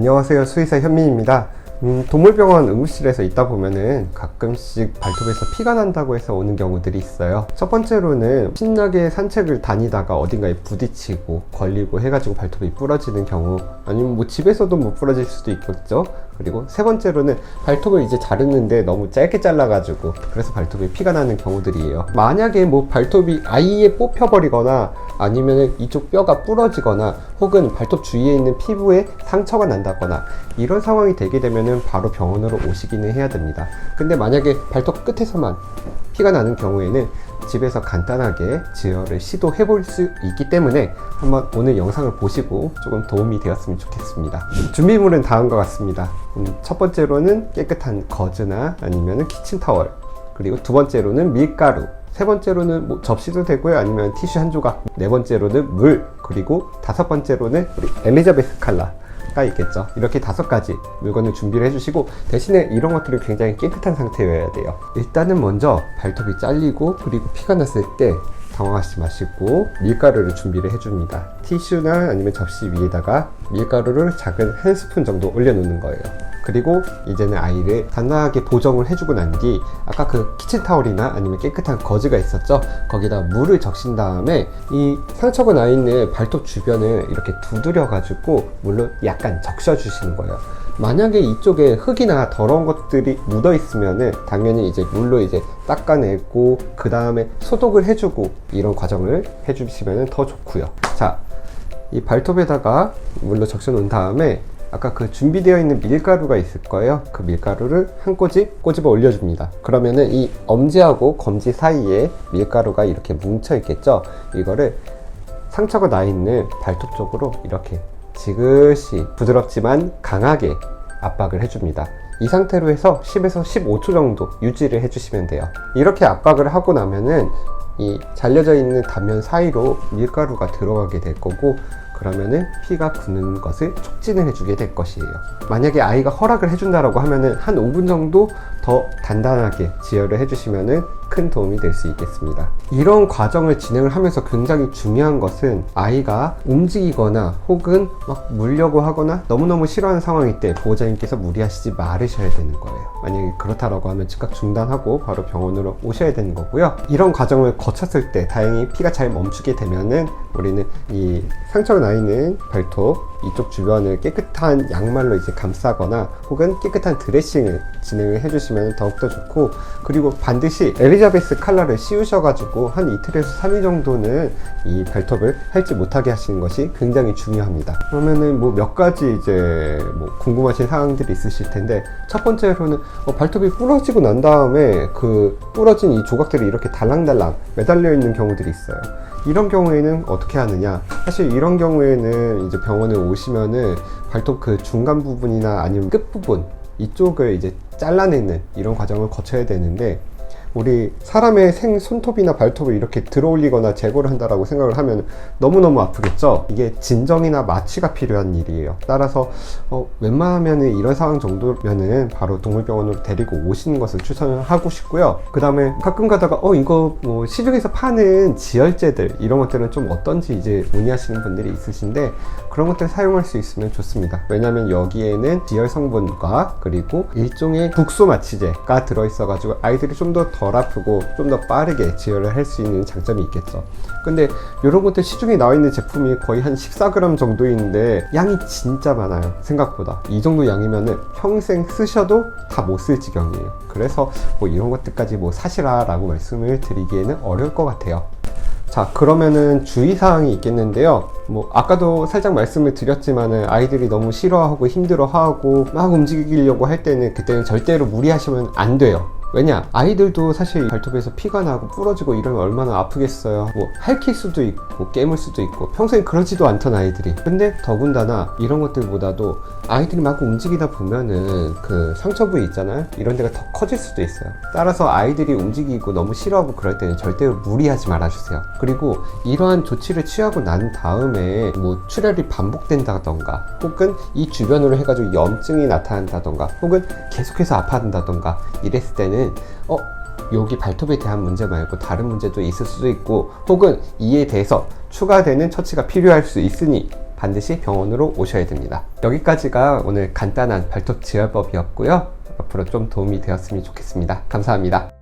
안녕하세요. 수의사 현민입니다. 음, 동물병원 응급실에서 있다 보면은 가끔씩 발톱에서 피가 난다고 해서 오는 경우들이 있어요. 첫 번째로는 신나게 산책을 다니다가 어딘가에 부딪히고 걸리고 해가지고 발톱이 부러지는 경우 아니면 뭐 집에서도 못 부러질 수도 있겠죠. 그리고 세 번째로는 발톱을 이제 자르는데 너무 짧게 잘라가지고 그래서 발톱에 피가 나는 경우들이에요. 만약에 뭐 발톱이 아예 뽑혀버리거나 아니면 이쪽 뼈가 부러지거나 혹은 발톱 주위에 있는 피부에 상처가 난다거나 이런 상황이 되게 되면은 바로 병원으로 오시기는 해야 됩니다. 근데 만약에 발톱 끝에서만 피가 나는 경우에는 집에서 간단하게 지혈을 시도해 볼 수 있기 때문에 한번 오늘 영상을 보시고 조금 도움이 되었으면 좋겠습니다. 준비물은 다음과 같습니다. 음, 첫 번째로는 깨끗한 거즈나 아니면 키친타월 그리고 두 번째로는 밀가루 세 번째로는 뭐 접시도 되고요 아니면 티슈 한 조각 네 번째로는 물 그리고 다섯 번째로는 우리 엘리자베스 칼라 가 있겠죠. 이렇게 다섯 가지 물건을 준비를 해주시고 대신에 이런 것들은 굉장히 깨끗한 상태여야 돼요. 일단은 먼저 발톱이 잘리고 그리고 피가 났을 때 당황하지 마시고 밀가루를 준비를 해줍니다. 티슈나 아니면 접시 위에다가 밀가루를 작은 한 스푼 정도 올려놓는 거예요 그리고 이제는 아이를 간단하게 보정을 해주고 난 뒤 아까 그 키친타올이나 아니면 깨끗한 거즈가 있었죠? 거기다 물을 적신 다음에 이 상처가 나 있는 발톱 주변을 이렇게 두드려 가지고 물로 약간 적셔 주시는 거예요. 만약에 이쪽에 흙이나 더러운 것들이 묻어 있으면은 당연히 이제 물로 이제 닦아내고 그 다음에 소독을 해주고 이런 과정을 해주시면 더 좋고요. 자 이 발톱에다가 물로 적셔 놓은 다음에 아까 그 준비되어 있는 밀가루가 있을 거예요. 그 밀가루를 한 꼬집 꼬집어 올려줍니다. 그러면은 이 엄지하고 검지 사이에 밀가루가 이렇게 뭉쳐 있겠죠. 이거를 상처가 나 있는 발톱 쪽으로 이렇게 지그시 부드럽지만 강하게 압박을 해줍니다. 이 상태로 해서 10에서 15초 정도 유지를 해주시면 돼요. 이렇게 압박을 하고 나면은 이 잘려져 있는 단면 사이로 밀가루가 들어가게 될 거고 그러면은 피가 굳는 것을 촉진을 해주게 될 것이에요. 만약에 아이가 허락을 해준다라고 하면은 한 5분 정도 더 단단하게 지혈을 해주시면은 큰 도움이 될 수 있겠습니다. 이런 과정을 진행을 하면서 굉장히 중요한 것은 아이가 움직이거나 혹은 막 물려고 하거나 너무너무 싫어하는 상황일 때 보호자님께서 무리하시지 말으셔야 되는 거예요. 만약에 그렇다라고 하면 즉각 중단하고 바로 병원으로 오셔야 되는 거고요. 이런 과정을 거쳤을 때 다행히 피가 잘 멈추게 되면은 우리는 이 상처가 나 있는 발톱 이쪽 주변을 깨끗한 양말로 이제 감싸거나 혹은 깨끗한 드레싱을 진행을 해주시면 더욱더 좋고 그리고 반드시 엘리자베스 칼라를 씌우셔가지고 한 이틀에서 3일 정도는 이 발톱을 핥지 못하게 하시는 것이 굉장히 중요합니다. 그러면은 뭐 몇 가지 이제 뭐 궁금하신 사항들이 있으실 텐데 첫 번째로는 어, 발톱이 부러지고 난 다음에 그 부러진 이 조각들이 이렇게 달랑달랑 매달려 있는 경우들이 있어요. 이런 경우에는 어떻게 하느냐? 사실 이런 경우에는 이제 병원에 오시면은 발톱 그 중간 부분이나 아니면 끝 부분 이쪽을 이제 잘라내는 이런 과정을 거쳐야 되는데 우리 사람의 생 손톱이나 발톱을 이렇게 들어올리거나 제거를 한다라고 생각을 하면 너무너무 아프겠죠? 이게 진정이나 마취가 필요한 일이에요. 따라서 어, 웬만하면 이런 상황 정도면은 바로 동물병원으로 데리고 오시는 것을 추천을 하고 싶고요. 그 다음에 가끔 가다가 어 이거 뭐 시중에서 파는 지혈제들 이런 것들은 좀 어떤지 이제 문의하시는 분들이 있으신데 그런 것들 사용할 수 있으면 좋습니다. 왜냐하면 여기에는 지혈 성분과 그리고 일종의 국소 마취제가 들어있어 가지고 아이들이 좀더 덜 아프고 좀 더 빠르게 지혈을 할수 있는 장점이 있겠죠. 근데 이런 것들 시중에 나와 있는 제품이 거의 한 14g 정도인데 양이 진짜 많아요. 생각보다. 이 정도 양이면은 평생 쓰셔도 다 못 쓸 지경이에요. 그래서 뭐 이런 것들까지 뭐 사시라 라고 말씀을 드리기에는 어려울 것 같아요. 자 그러면은 주의사항이 있겠는데요 뭐 아까도 살짝 말씀을 드렸지만은 아이들이 너무 싫어하고 힘들어하고 막 움직이려고 할 때는 그때는 절대로 무리하시면 안 돼요 왜냐 아이들도 사실 발톱에서 피가 나고 부러지고 이러면 얼마나 아프겠어요. 뭐 핥힐 수도 있고 깨물 수도 있고 평소엔 그러지도 않던 아이들이. 근데 더군다나 이런 것들보다도 아이들이 막 움직이다 보면은 그 상처 부위 있잖아요? 이런 데가 더 커질 수도 있어요. 따라서 아이들이 움직이고 너무 싫어하고 그럴 때는 절대로 무리하지 말아주세요. 그리고 이러한 조치를 취하고 난 다음에 뭐 출혈이 반복된다던가 혹은 이 주변으로 해가지고 염증이 나타난다던가 혹은 계속해서 아파한다던가 이랬을 때는 어 여기 발톱에 대한 문제 말고 다른 문제도 있을 수도 있고 혹은 이에 대해서 추가되는 처치가 필요할 수 있으니 반드시 병원으로 오셔야 됩니다. 여기까지가 오늘 간단한 발톱 지혈법이었고요. 앞으로 좀 도움이 되었으면 좋겠습니다. 감사합니다.